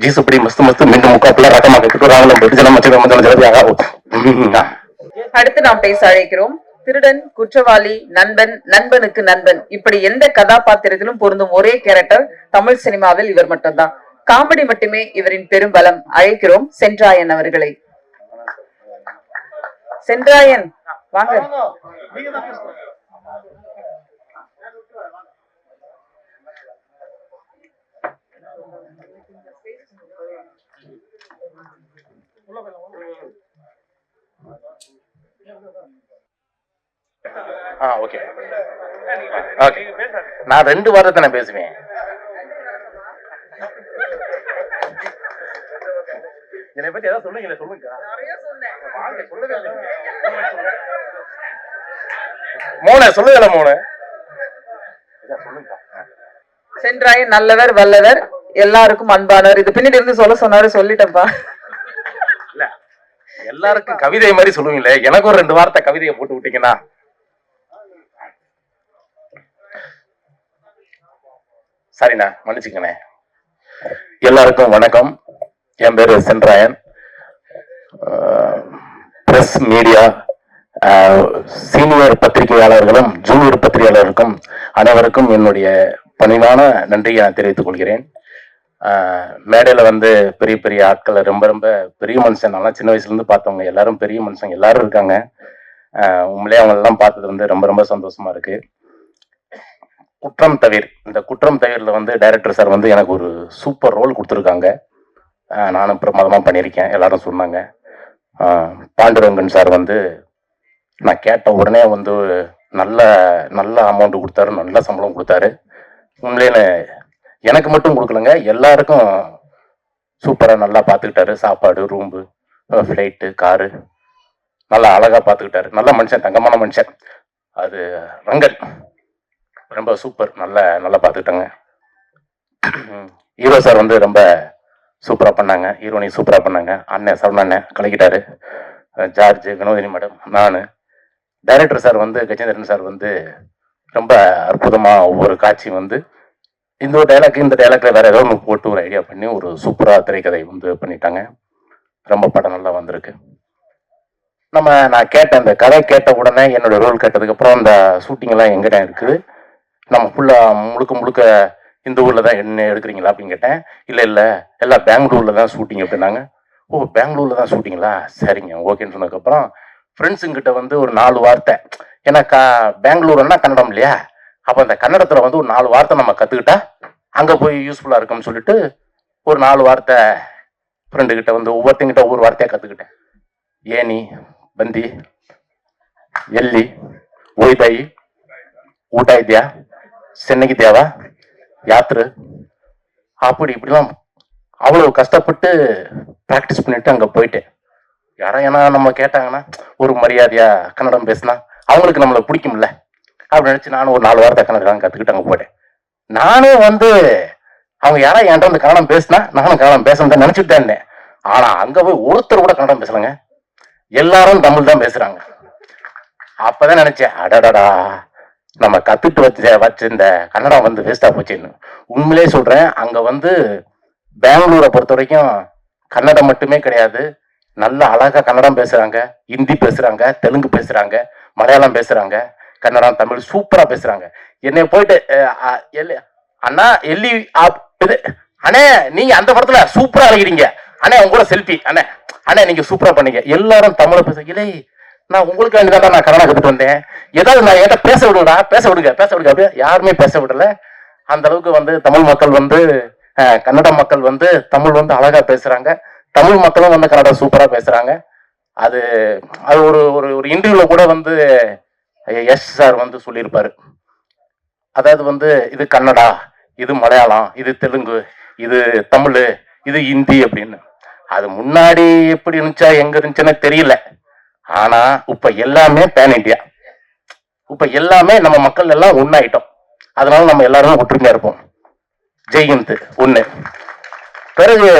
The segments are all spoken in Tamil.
जिसपरी मस्त मस्त மீண்டும் முக்காப்புல ரகமா கேட்டுறாங்க நம்ம எடுத்து நம்ம மச்சம் மச்சம் ஜலதியாக அடுத்து நாம் பேச அழைக்கிறோம். திருடன் குற்றவாளி நண்பன் நண்பனுக்கு நண்பன். இப்படி எந்த கதாபாத்திரத்திலும் பொருந்தும் ஒரே கேரக்டர் தமிழ் சினிமாவில் இவர் மட்டும்தான். காமெடி மட்டுமே இவரின் பெரும் பலம். அழைக்கிறோம் சென்றாயன் அவர்களை. சென்றாயன் வாங்க. ஆ ஓகே ஓகே நான் ரெண்டு வாரத்தை நான் பேசுவேன். என்னை பத்தி ஏதாவது சொல்லுங்க. சொல்லுங்க. மூணு சொல்லுங்கல மூணு சென்றாயன் நல்லவர் வல்லவர். எல்லாருக்கும் அன்பானவர். இது பின்னாடி இருந்து சொல்ல சொன்னாரு சொல்லிட்டேன்ப்பா எல்லாருக்கும் கவிதை மாதிரி சொல்லுவீங்களே. எனக்கு ஒரு ரெண்டு வார்த்தை கவிதையை போட்டு விட்டீங்கன்னா. சரிண்ணா மன்னிச்சுக்கண்ணே. எல்லாருக்கும் வணக்கம். என் பேரு சென்ட்ராயன் பிரஸ் மீடியா சீனியர் பத்திரிகையாளர்களும் ஜூனியர் பத்திரிகையாளருக்கும் அனைவருக்கும் என்னுடைய பணிவான நன்றியை நான் தெரிவித்துக் கொள்கிறேன். மேடையில் வந்து பெரிய பெரிய ஆட்களை ரொம்ப ரொம்ப பெரிய மனுஷன். நல்லா சின்ன வயசுலேருந்து பார்த்தவங்க. எல்லாரும் பெரிய மனுஷங்க. எல்லாரும் இருக்காங்க. உண்மையிலே அவங்களெல்லாம் பார்த்தது வந்து ரொம்ப ரொம்ப சந்தோஷமா இருக்கு. குற்றம் தவிர். இந்த குற்றம் தவிரில் வந்து டைரக்டர் சார் வந்து எனக்கு ஒரு சூப்பர் ரோல் கொடுத்துருக்காங்க. நானும் பிரமாதமாக பண்ணியிருக்கேன். எல்லாரும் சொன்னாங்க. பாண்டுரங்கன் சார் வந்து நான் கேட்ட உடனே வந்து நல்ல நல்ல அமௌண்ட் கொடுத்தாரு. நல்ல சம்பளம் கொடுத்தாரு. உண்மையிலே எனக்கு மட்டும் கொடுக்கலங்க. எல்லாருக்கும் சூப்பராக நல்லா பார்த்துக்கிட்டாரு. சாப்பாடு ரூம்பு ஃப்ளைட்டு காரு நல்லா அழகாக பார்த்துக்கிட்டாரு. நல்ல மனுஷன் தங்கமான மனுஷன். அது ரங்கல் ரொம்ப சூப்பர் நல்லா நல்லா பார்த்துக்கிட்டாங்க. ஹீரோ சார் வந்து ரொம்ப சூப்பராக பண்ணாங்க. ஹீரோனி சூப்பராக பண்ணாங்க. அண்ணன் சரவண அண்ணன் கலக்கிட்டாரு. ஜார்ஜ் வினோதினி மேடம் நான். டைரக்டர் சார் வந்து கஜேந்திரன் சார் வந்து ரொம்ப அற்புதமாக ஒவ்வொரு காட்சியும் வந்து இந்த ஒரு டைலாக் இந்த டைலாக்ல வேற ஏதோ ஒன்று போட்டு ஒரு ஐடியா பண்ணி ஒரு சூப்பரா திரைக்கதை வந்து பண்ணிட்டாங்க. ரொம்ப படம் நல்லா வந்திருக்கு. நம்ம நான் கேட்ட அந்த கதை கேட்ட உடனே என்னோட ரோல் கேட்டதுக்கு அப்புறம் அந்த ஷூட்டிங் எல்லாம் எங்கிட்ட இருக்குது. நம்ம ஃபுல்லா முழுக்க முழுக்க இந்த ஊர்ல தான் என்ன எடுக்கிறீங்களா அப்படின்னு கேட்டேன். இல்ல இல்ல எல்லாம் பெங்களூர்ல தான் ஷூட்டிங் அப்படின்னாங்க ஓ பெங்களூர்ல தான் ஷூட்டிங்களா சரிங்க ஓகேன்னு சொன்னதுக்கப்புறம் ஃப்ரெண்ட்ஸுங்கிட்ட வந்து ஒரு நாலு வார்த்தை. ஏன்னா கா பெங்களூர்னா கன்னடம் இல்லையா? அப்போ அந்த கன்னடத்தில் வந்து ஒரு நாலு வார்த்தை நம்ம கற்றுக்கிட்டா அங்க போய் யூஸ்ஃபுல்லா இருக்கும்னு சொல்லிட்டு ஒரு நாலு வார்த்தை ஃப்ரெண்டு கிட்ட வந்து ஒவ்வொருத்தங்கிட்ட ஒவ்வொரு வார்த்தையா கத்துக்கிட்டேன் ஏனி பந்தி ಎಲ್ಲಿ ಓಯ್ತಾಯಿ ಊಟ ಇದೆಯಾ சென்னைக்குதேவா யாத்திரை அப்படி இப்படிலாம் அவ்வளவு கஷ்டப்பட்டு ப்ராக்டிஸ் பண்ணிட்டு அங்க போயிட்டேன் யாரா ஏன்னா நம்ம கேட்டாங்கன்னா ஒரு மரியாதையா கன்னடம் பேசினா அவங்களுக்கு நம்மளை பிடிக்கும்ல அப்படி நினைச்சு நானும் ஒரு நாலு வாரத்தை கன்னடம் கத்துக்கிட்டு அங்க போயிட்டேன் நானே வந்து அவங்க யாரா என்கிட்ட வந்து கன்னடம் பேசினா நானும் கன்னடம் பேசணும் நினைச்சுட்டு தான் இருந்தேன். ஆனா அங்க போய் ஒருத்தர் கூட கன்னடம் பேசலங்க. எல்லாரும் தமிழ் தான் பேசுறாங்க. அப்பதான் நினைச்சேன் அடடடா நம்ம கத்துட்டு வச்ச வச்சிருந்த கன்னடம் வந்து வேஸ்டா போச்சுன்னு. உண்மையிலே சொல்றேன் அங்க வந்து பெங்களூரை பொறுத்த வரைக்கும் கன்னடம் மட்டுமே கிடையாது. நல்ல அழகா கன்னடம் பேசுறாங்க ஹிந்தி பேசுறாங்க தெலுங்கு பேசுறாங்க மலையாளம் பேசுறாங்க. கன்னடம் தமிழ் சூப்பரா பேசுறாங்க. என்னை போயிட்டு அண்ணா எல்லி ஆப் இது அண்ணே நீங்க அந்த படத்துல சூப்பரா அழகிறீங்க அண்ணே உங்களோட செல்ஃபி அண்ணே அண்ணே நீங்க சூப்பரா பண்ணீங்க. எல்லாரும் தமிழ பேச இல்லை நான் உங்களுக்கு வேண்டிதான் நான் கன்னடம் கத்துட்டு வந்தேன். ஏதாவது நான் என்கிட்ட பேச விடுங்கடா பேச விடுங்க பேச விடுங்க. அப்படியே யாருமே பேச விடல. அந்த அளவுக்கு வந்து தமிழ் மக்கள் வந்து கன்னட மக்கள் வந்து தமிழ் வந்து அழகா பேசுறாங்க. தமிழ் மக்களும் வந்து கன்னடா சூப்பரா பேசுறாங்க. அது அது ஒரு ஒரு ஒரு இன்டர்வியூல கூட வந்து எஸ் சார் வந்து சொல்லியிருப்பாரு. அதாவது வந்து இது கன்னடா இது மலையாளம் இது தெலுங்கு இது தமிழ் இது ஹிந்தி அப்படின்னு. அது முன்னாடி எப்படி இருந்துச்சா எங்க இருந்துச்சுன்னு தெரியல. ஆனா இப்ப எல்லாமே பேன் இண்டியா இப்ப எல்லாமே நம்ம மக்கள் எல்லாம் ஒன்னாயிட்டோம் அதனால நம்ம எல்லாரும் ஒற்றுமையா இருப்போம். ஜெய்ஹிந்த் ஒண்ணு. பிறகு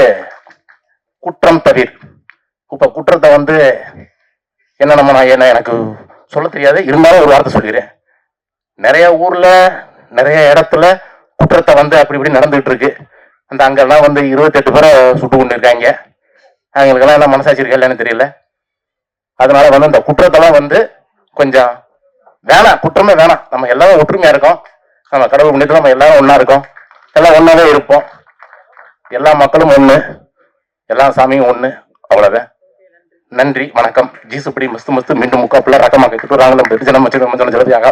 குற்றம் தவிர். இப்ப குற்றத்தை வந்து என்ன நம்ம நான் என்ன எனக்கு சொல்ல தெரியாது இருந்தாலும் ஒரு வார்த்தை சொல்லிடுறேன் நிறைய ஊர்ல நிறைய இடத்துல குற்றத்தை வந்து அப்படி இப்படி நடந்துகிட்டு இருக்கு. அந்த அங்கெல்லாம் வந்து இருபத்தெட்டு பேரை சுட்டு கொண்டு இருக்காங்க அவங்களுக்கெல்லாம் என்ன மனசாட்சி இருக்கா இல்லைன்னு தெரியல. அதனால வந்து இந்த குற்றத்தெல்லாம் வந்து கொஞ்சம் வேணாம் குற்றமே வேணாம். நம்ம எல்லாரும் ஒற்றுமையா இருக்கோம். நம்ம கடவுள் முன்னிட்டு நம்ம எல்லாரும் ஒன்றா இருக்கோம். எல்லாம் ஒன்னாவே இருப்போம். எல்லா மக்களும் ஒன்று எல்லா சாமியும் ஒன்று அவ்வளோதான் நன்றி வணக்கம். ஜீசுப்படி மஸ்து மஸ்து மீண்டும் முக்காப்புல ரகமாக கிட்டுறாங்க வெடிஜனம் வச்சு நம்ம மஞ்சள் ஜலதியாக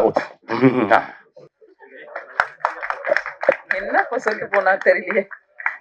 என்ன சொல்லிட்டு போனா தெரியலையே.